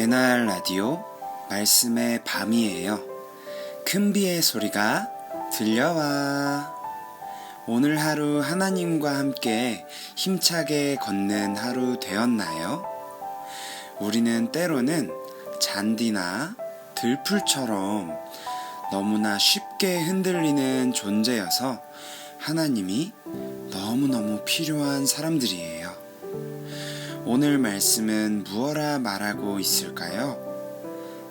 NR 라디오 말씀의 밤이에요. 큰 비의 소리가 들려와. 오늘 하루 하나님과 함께 힘차게 걷는 하루 되었나요? 우리는 때로는 잔디나 들풀처럼 너무나 쉽게 흔들리는 존재여서 하나님이 너무너무 필요한 사람들이에요. 오늘 말씀은 무엇라 말하고 있을까요?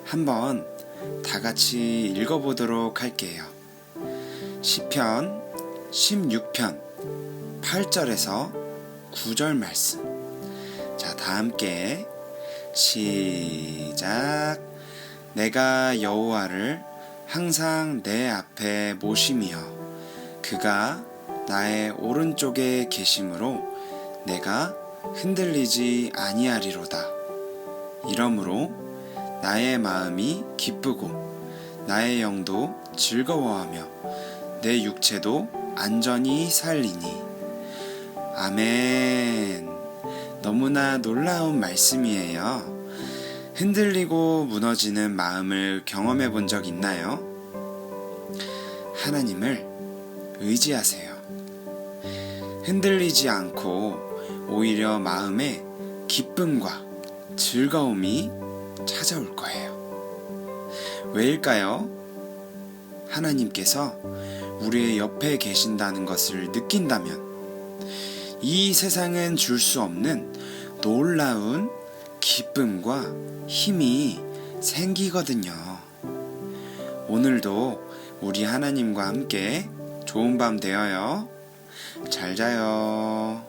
한번 다 같이 읽어보도록 할게요. 시편 16편 8절에서 9절 말씀. 자, 다 함께 시작. 내가 여호와를 항상 내 앞에 모심이여 그가 나의 오른쪽에 계심으로 내가 흔들리지 아니하리로다. 이러므로 나의 마음이 기쁘고 나의 영도 즐거워하며 내 육체도 안전히 살리니. 아멘. 너무나 놀라운 말씀이에요. 흔들리고 무너지는 마음을 경험해 본 적 있나요? 하나님을 의지하세요. 흔들리지 않고 오히려 마음에 기쁨과 즐거움이 찾아올 거예요. 왜일까요? 하나님께서 우리의 옆에 계신다는 것을 느낀다면 이 세상은 줄 수 없는 놀라운 기쁨과 힘이 생기거든요. 오늘도 우리 하나님과 함께 좋은 밤 되어요. 잘 자요.